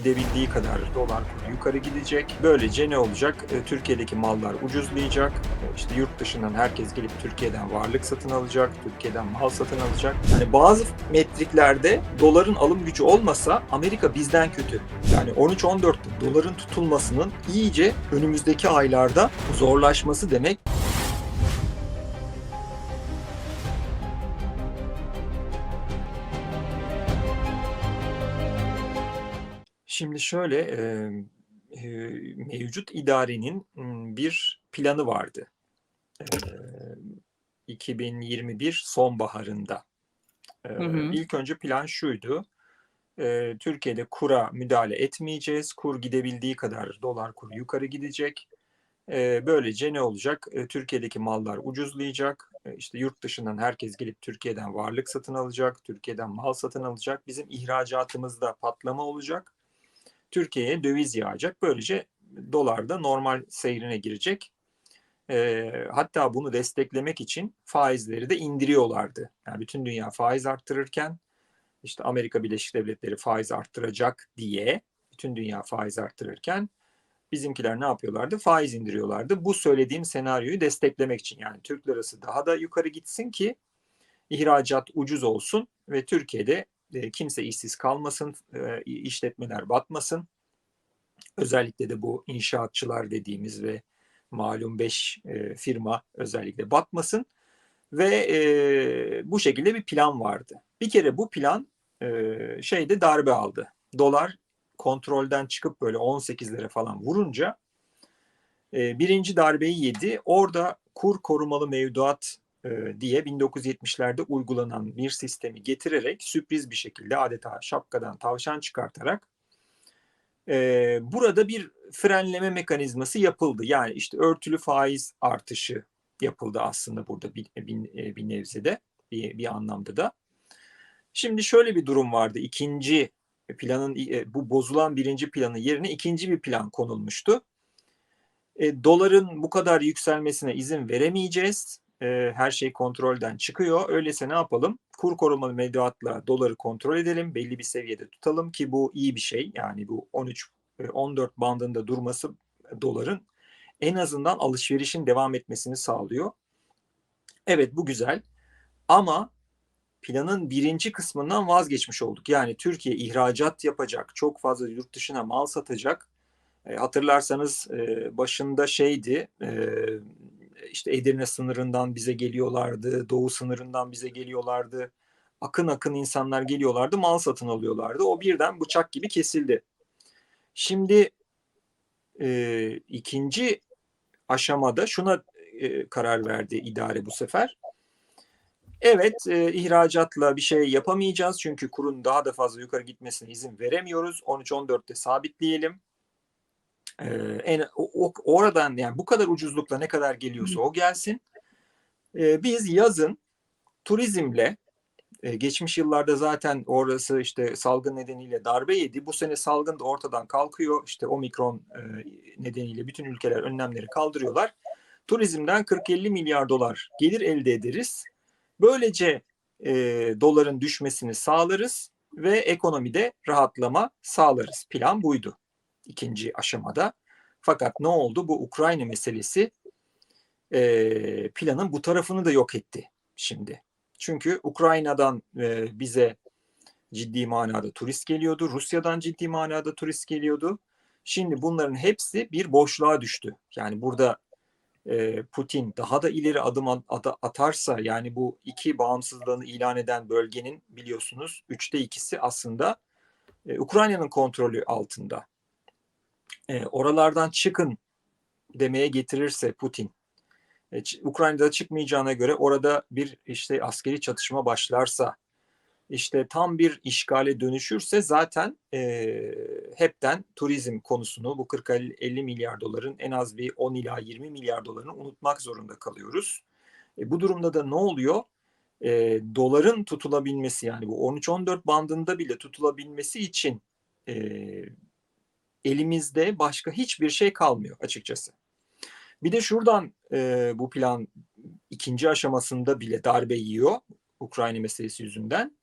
gidebildiği kadar dolar yukarı gidecek. Böylece ne olacak? E, Türkiye'deki mallar ucuzlayacak. E, İşte yurt dışından herkes gelip Türkiye'den varlık satın alacak, Türkiye'den mal satın alacak. Yani bazı metriklerde doların alım gücü olmasa Amerika bizden kötü. Yani 13-14'te doların tutulmasının iyice önümüzdeki aylarda zorlaşması demek. Şimdi şöyle, e, mevcut idarenin bir planı vardı. E, 2021 sonbaharında. E, Hı hı. ilk önce plan şuydu. E, Türkiye'de kura müdahale etmeyeceğiz. Kur gidebildiği kadar dolar kuru yukarı gidecek. E, böylece ne olacak? E, Türkiye'deki mallar ucuzlayacak. E, işte yurt dışından herkes gelip Türkiye'den varlık satın alacak. Türkiye'den mal satın alacak. Bizim ihracatımızda patlama olacak. Türkiye'ye döviz yağacak. Böylece dolar da normal seyrine girecek. E, hatta bunu desteklemek için faizleri de indiriyorlardı. Yani bütün dünya faiz arttırırken işte Amerika Birleşik Devletleri faiz arttıracak diye bütün dünya faiz arttırırken bizimkiler ne yapıyorlardı? Faiz indiriyorlardı. Bu söylediğim senaryoyu desteklemek için yani Türk lirası daha da yukarı gitsin ki ihracat ucuz olsun ve Türkiye'de e, kimse işsiz kalmasın, e, işletmeler batmasın. Özellikle de bu inşaatçılar dediğimiz ve malum 5 firma özellikle batmasın ve e, bu şekilde bir plan vardı. Bir kere bu plan e, şeyde darbe aldı. Dolar kontrolden çıkıp böyle 18'lere falan vurunca e, birinci darbeyi yedi. Orada kur korumalı mevduat e, diye 1970'lerde uygulanan bir sistemi getirerek sürpriz bir şekilde adeta şapkadan tavşan çıkartarak e, burada bir frenleme mekanizması yapıldı. Yani işte örtülü faiz artışı yapıldı aslında burada bir, bir, bir nevzede bir, bir anlamda da. Şimdi şöyle bir durum vardı. İkinci planın bu bozulan birinci planın yerine ikinci bir plan konulmuştu. E, doların bu kadar yükselmesine izin veremeyeceğiz. E, her şey kontrolden çıkıyor. Öyleyse ne yapalım? Kur korumalı mevduatla doları kontrol edelim. Belli bir seviyede tutalım ki bu iyi bir şey. Yani bu 13 14 bandında durması doların en azından alışverişin devam etmesini sağlıyor. Evet bu güzel ama planın birinci kısmından vazgeçmiş olduk. Yani Türkiye ihracat yapacak, çok fazla yurt dışına mal satacak. E, hatırlarsanız e, başında şeydi, e, işte Edirne sınırından bize geliyorlardı, Doğu sınırından bize geliyorlardı. Akın akın insanlar geliyorlardı, mal satın alıyorlardı. O birden bıçak gibi kesildi. Şimdi e, ikinci aşamada şuna e, karar verdi idare bu sefer. Evet e, ihracatla bir şey yapamayacağız çünkü kurun daha da fazla yukarı gitmesine izin veremiyoruz. 13-14'te sabitleyelim. E, en o, oradan yani bu kadar ucuzlukla ne kadar geliyorsa o gelsin. E, biz yazın turizmle e, geçmiş yıllarda zaten orası işte salgın nedeniyle darbe yedi. Bu sene salgın da ortadan kalkıyor. İşte omikron e, nedeniyle bütün ülkeler önlemleri kaldırıyorlar. Turizmden 40-50 milyar dolar gelir elde ederiz. Böylece e, doların düşmesini sağlarız ve ekonomide rahatlama sağlarız. Plan buydu ikinci aşamada. Fakat ne oldu? Bu Ukrayna meselesi e, planın bu tarafını da yok etti şimdi. Çünkü Ukrayna'dan e, bize ciddi manada turist geliyordu. Rusya'dan ciddi manada turist geliyordu. Şimdi bunların hepsi bir boşluğa düştü. Yani burada e, Putin daha da ileri adım atarsa yani bu iki bağımsızlığını ilan eden bölgenin biliyorsunuz üçte ikisi aslında e, Ukrayna'nın kontrolü altında. E, oralardan çıkın demeye getirirse Putin e, Ukrayna'da çıkmayacağına göre orada bir işte askeri çatışma başlarsa işte tam bir işgale dönüşürse zaten e, hepten turizm konusunu bu 40-50 milyar doların en az bir 10 ila 20 milyar dolarını unutmak zorunda kalıyoruz. E, bu durumda da ne oluyor? E, doların tutulabilmesi yani bu 13-14 bandında bile tutulabilmesi için e, elimizde başka hiçbir şey kalmıyor açıkçası. Bir de şuradan e, bu plan ikinci aşamasında bile darbe yiyor Ukrayna meselesi yüzünden.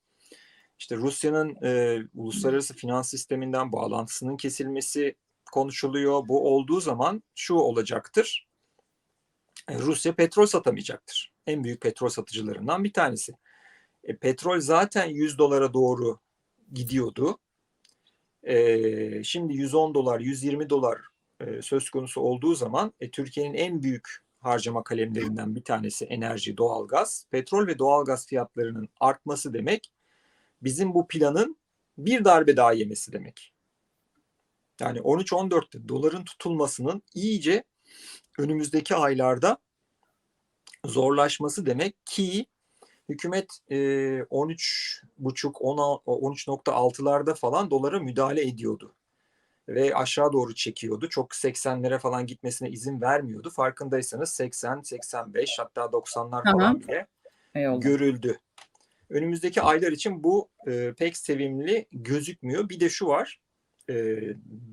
işte Rusya'nın e, uluslararası finans sisteminden bağlantısının kesilmesi konuşuluyor. Bu olduğu zaman şu olacaktır. E, Rusya petrol satamayacaktır. En büyük petrol satıcılarından bir tanesi. E, petrol zaten 100 dolara doğru gidiyordu. E, şimdi 110 dolar, 120 dolar e, söz konusu olduğu zaman e, Türkiye'nin en büyük harcama kalemlerinden bir tanesi enerji, doğalgaz. Petrol ve doğalgaz fiyatlarının artması demek bizim bu planın bir darbe daha yemesi demek. Yani 13-14'te doların tutulmasının iyice önümüzdeki aylarda zorlaşması demek ki hükümet e, 13 buçuk 13.6'larda falan dolara müdahale ediyordu ve aşağı doğru çekiyordu. Çok 80'lere falan gitmesine izin vermiyordu. Farkındaysanız 80, 85 hatta 90'lar falan bile Eyvallah. görüldü. Önümüzdeki aylar için bu e, pek sevimli gözükmüyor. Bir de şu var. E,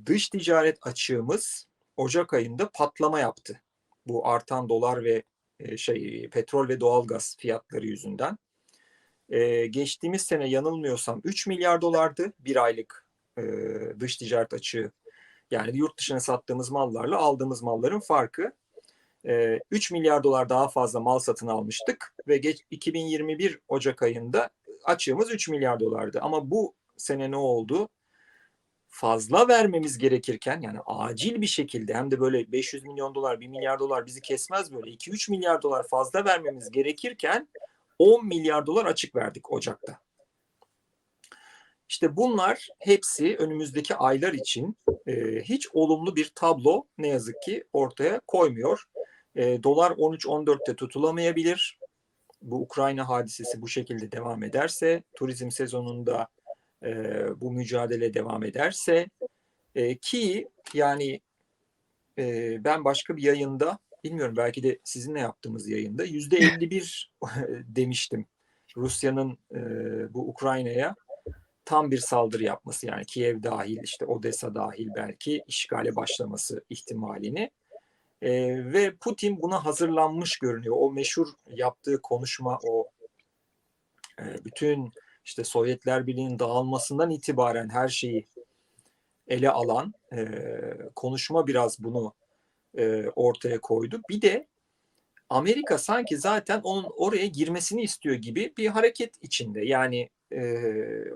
dış ticaret açığımız Ocak ayında patlama yaptı. Bu artan dolar ve e, şey petrol ve doğalgaz fiyatları yüzünden. E, geçtiğimiz sene yanılmıyorsam 3 milyar dolardı bir aylık e, dış ticaret açığı. Yani yurt dışına sattığımız mallarla aldığımız malların farkı. E, 3 milyar dolar daha fazla mal satın almıştık ve geç, 2021 Ocak ayında açığımız 3 milyar dolardı. Ama bu sene ne oldu? Fazla vermemiz gerekirken yani acil bir şekilde hem de böyle 500 milyon dolar 1 milyar dolar bizi kesmez böyle 2-3 milyar dolar fazla vermemiz gerekirken 10 milyar dolar açık verdik Ocak'ta. İşte bunlar hepsi önümüzdeki aylar için e, hiç olumlu bir tablo ne yazık ki ortaya koymuyor. E, dolar 13-14'te tutulamayabilir. Bu Ukrayna hadisesi bu şekilde devam ederse turizm sezonunda e, bu mücadele devam ederse e, ki yani e, ben başka bir yayında bilmiyorum belki de sizinle yaptığımız yayında yüzde 51 demiştim Rusya'nın e, bu Ukrayna'ya tam bir saldırı yapması yani Kiev dahil işte Odessa dahil belki işgale başlaması ihtimalini e, ve Putin buna hazırlanmış görünüyor. O meşhur yaptığı konuşma o e, bütün işte Sovyetler Birliği'nin dağılmasından itibaren her şeyi ele alan e, konuşma biraz bunu e, ortaya koydu. Bir de Amerika sanki zaten onun oraya girmesini istiyor gibi bir hareket içinde. Yani e,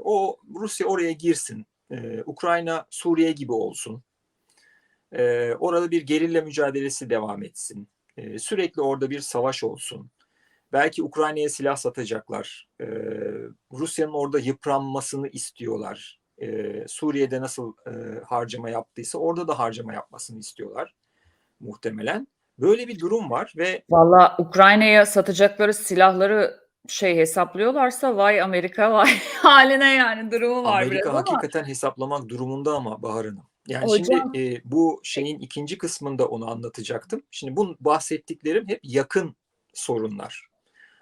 o Rusya oraya girsin, e, Ukrayna Suriye gibi olsun. E, orada bir gerilla mücadelesi devam etsin. E, sürekli orada bir savaş olsun. Belki Ukrayna'ya silah satacaklar. Ee, Rusya'nın orada yıpranmasını istiyorlar. Ee, Suriye'de nasıl e, harcama yaptıysa orada da harcama yapmasını istiyorlar muhtemelen. Böyle bir durum var ve Valla Ukrayna'ya satacakları silahları şey hesaplıyorlarsa vay Amerika vay haline yani durumu var Amerika biraz hakikaten ama. hesaplamak durumunda ama Bahar Hanım. Yani Hocam. şimdi e, bu şeyin ikinci kısmında onu anlatacaktım. Şimdi bu bahsettiklerim hep yakın sorunlar.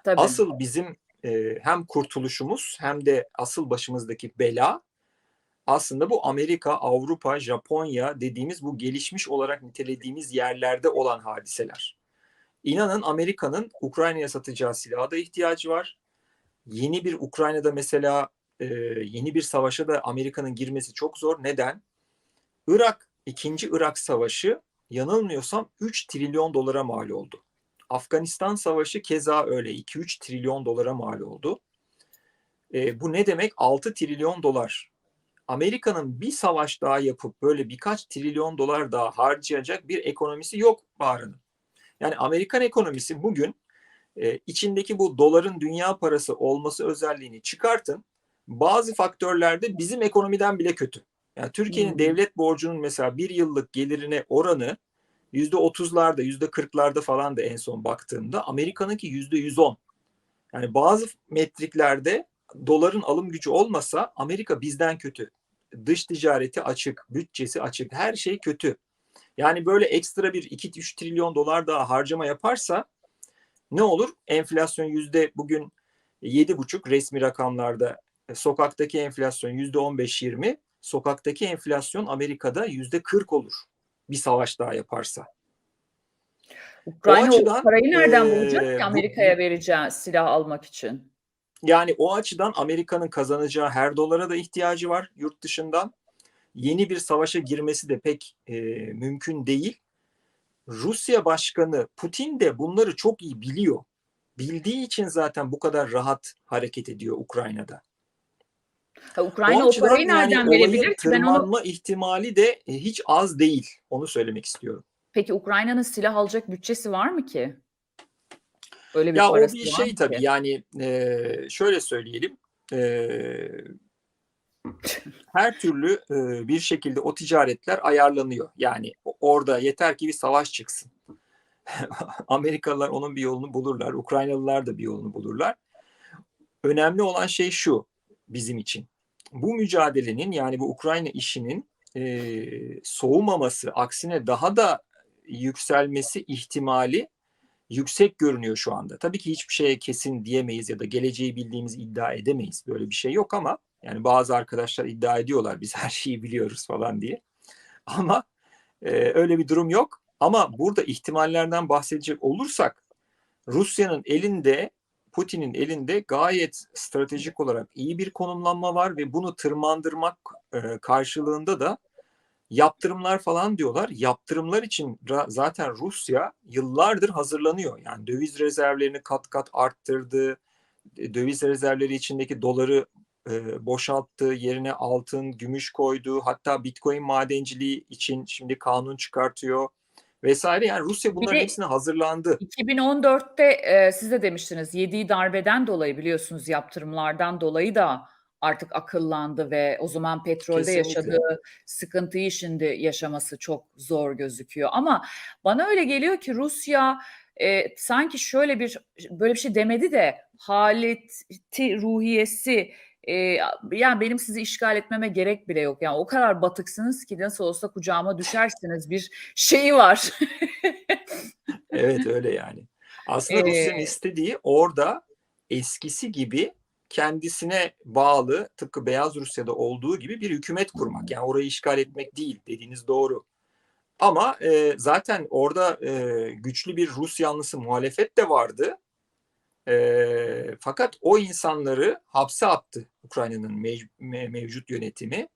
Tabii. Asıl bizim e, hem kurtuluşumuz hem de asıl başımızdaki bela aslında bu Amerika, Avrupa, Japonya dediğimiz bu gelişmiş olarak nitelediğimiz yerlerde olan hadiseler. İnanın Amerika'nın Ukrayna'ya satacağı silaha da ihtiyacı var. Yeni bir Ukrayna'da mesela e, yeni bir savaşa da Amerika'nın girmesi çok zor. Neden? Irak, ikinci Irak Savaşı yanılmıyorsam 3 trilyon dolara mal oldu. Afganistan Savaşı keza öyle 2-3 trilyon dolara mal oldu. E, bu ne demek? 6 trilyon dolar. Amerika'nın bir savaş daha yapıp böyle birkaç trilyon dolar daha harcayacak bir ekonomisi yok Bahar'ın. Yani Amerikan ekonomisi bugün e, içindeki bu doların dünya parası olması özelliğini çıkartın. Bazı faktörlerde bizim ekonomiden bile kötü. Yani Türkiye'nin hmm. devlet borcunun mesela bir yıllık gelirine oranı yüzde otuzlarda, yüzde kırklarda falan da en son baktığımda Amerika'nınki yüzde yüz on. Yani bazı metriklerde doların alım gücü olmasa Amerika bizden kötü. Dış ticareti açık, bütçesi açık, her şey kötü. Yani böyle ekstra bir 2-3 trilyon dolar daha harcama yaparsa ne olur? Enflasyon yüzde bugün yedi buçuk resmi rakamlarda e, sokaktaki enflasyon yüzde on beş yirmi sokaktaki enflasyon Amerika'da yüzde kırk olur bir savaş daha yaparsa. Ukrayna o, açıdan, parayı nereden bulacak ki Amerika'ya vereceği silah almak için? Yani o açıdan Amerika'nın kazanacağı her dolara da ihtiyacı var yurt dışından. Yeni bir savaşa girmesi de pek e, mümkün değil. Rusya Başkanı Putin de bunları çok iyi biliyor. Bildiği için zaten bu kadar rahat hareket ediyor Ukrayna'da. Ha, Ukrayna o o parayı yani nereden olayın verebilir ki? Ben onu ihtimali de e, hiç az değil. Onu söylemek istiyorum. Peki Ukrayna'nın silah alacak bütçesi var mı ki? Öyle bir Ya o bir şey tabii ki? yani e, şöyle söyleyelim. E, her türlü e, bir şekilde o ticaretler ayarlanıyor. Yani orada yeter ki bir savaş çıksın. Amerikalılar onun bir yolunu bulurlar. Ukraynalılar da bir yolunu bulurlar. Önemli olan şey şu bizim için. Bu mücadelenin yani bu Ukrayna işinin e, soğumaması, aksine daha da yükselmesi ihtimali yüksek görünüyor şu anda. Tabii ki hiçbir şeye kesin diyemeyiz ya da geleceği bildiğimiz iddia edemeyiz. Böyle bir şey yok ama yani bazı arkadaşlar iddia ediyorlar biz her şeyi biliyoruz falan diye. Ama e, öyle bir durum yok. Ama burada ihtimallerden bahsedecek olursak Rusya'nın elinde Putin'in elinde gayet stratejik olarak iyi bir konumlanma var ve bunu tırmandırmak e, karşılığında da yaptırımlar falan diyorlar. Yaptırımlar için zaten Rusya yıllardır hazırlanıyor. Yani döviz rezervlerini kat kat arttırdı. E, Döviz rezervleri içindeki doları e, boşalttı. Yerine altın, gümüş koydu. Hatta Bitcoin madenciliği için şimdi kanun çıkartıyor vesaire. Yani Rusya bunların hepsine hazırlandı. 2014'te e, siz de demiştiniz yediği darbeden dolayı biliyorsunuz yaptırımlardan dolayı da artık akıllandı ve o zaman petrolde Kesinlikle. yaşadığı sıkıntıyı şimdi yaşaması çok zor gözüküyor. Ama bana öyle geliyor ki Rusya e, sanki şöyle bir böyle bir şey demedi de haleti ruhiyesi e, yani benim sizi işgal etmeme gerek bile yok. Yani o kadar batıksınız ki nasıl olsa kucağıma düşersiniz bir şeyi var. Evet öyle yani. Aslında Ee, Rusya'nın istediği orada eskisi gibi kendisine bağlı tıpkı Beyaz Rusya'da olduğu gibi bir hükümet kurmak. Yani orayı işgal etmek değil dediğiniz doğru. Ama e, zaten orada e, güçlü bir Rus yanlısı muhalefet de vardı. E, fakat o insanları hapse attı Ukrayna'nın mev- me- mevcut yönetimi.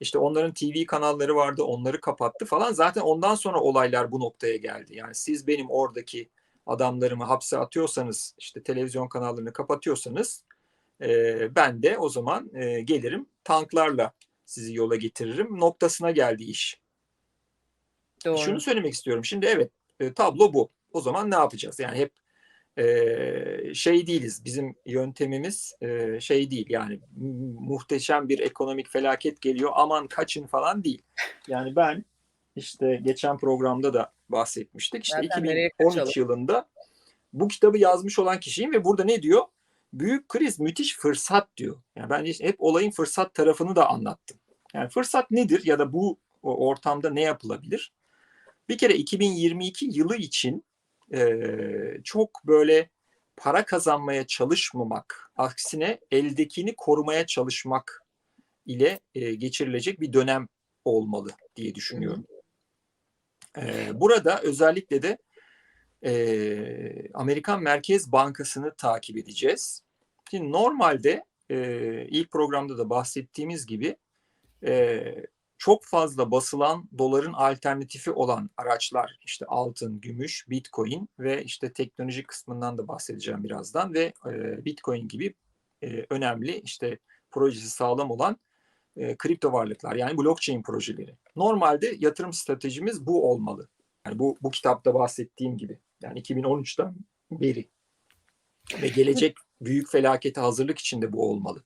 İşte onların TV kanalları vardı, onları kapattı falan. Zaten ondan sonra olaylar bu noktaya geldi. Yani siz benim oradaki adamlarımı hapse atıyorsanız, işte televizyon kanallarını kapatıyorsanız, e, ben de o zaman e, gelirim tanklarla sizi yola getiririm noktasına geldi iş. Doğru. Şunu söylemek istiyorum. Şimdi evet e, tablo bu. O zaman ne yapacağız? Yani hep e, şey değiliz. Bizim yöntemimiz e, şey değil. Yani mu- muhteşem bir ekonomik felaket geliyor. Aman kaçın falan değil. Yani ben işte geçen programda da bahsetmiştik. İşte kaçalım? 2013 yılında bu kitabı yazmış olan kişiyim ve burada ne diyor? Büyük kriz müthiş fırsat diyor. Yani ben hep olayın fırsat tarafını da anlattım. Yani fırsat nedir ya da bu ortamda ne yapılabilir? Bir kere 2022 yılı için eee, çok böyle para kazanmaya çalışmamak, aksine eldekini korumaya çalışmak ile eee, geçirilecek bir dönem olmalı diye düşünüyorum. Eee, burada özellikle de eee, Amerikan Merkez Bankası'nı takip edeceğiz. Şimdi normalde eee, ilk programda da bahsettiğimiz gibi eee, çok fazla basılan doların alternatifi olan araçlar işte altın, gümüş, bitcoin ve işte teknoloji kısmından da bahsedeceğim birazdan ve e, bitcoin gibi e, önemli işte projesi sağlam olan e, kripto varlıklar yani blockchain projeleri. Normalde yatırım stratejimiz bu olmalı. Yani bu bu kitapta bahsettiğim gibi. Yani 2013'ten beri ve gelecek büyük felakete hazırlık içinde bu olmalı.